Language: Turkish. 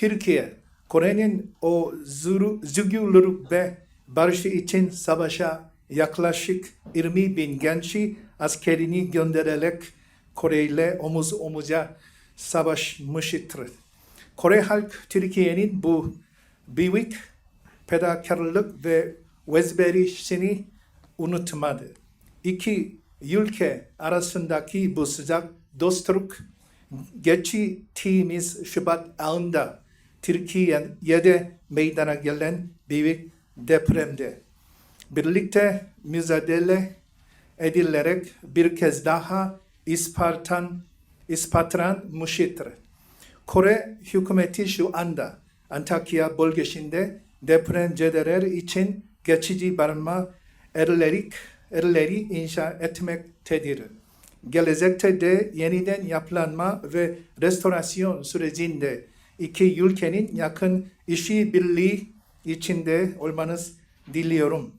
Türkiye, Kore'nin o özgürlük ve barış için savaşa yaklaşık 20 bin gençi askerini göndererek Kore ile omuz omuza savaşmıştır. Kore halk Türkiye'nin bu büyük fedakarlık ve özverişini unutmadı. İki ülke arasındaki bu sıcak dostluk geçtiğimiz Şubat ayında Türkiye'de meydana gelen büyük depremde birlikte mücadele edilerek bir kez daha ispatan, ispatlanmıştır. Kore hükümeti şu anda Antakya bölgesinde depremzedeler için geçici barınma evleri, evleri inşa etmektedir. Gelecekte de yeniden yapılanma ve restorasyon sürecinde iki ülkenin yakın işi birliği içinde olmanız diliyorum.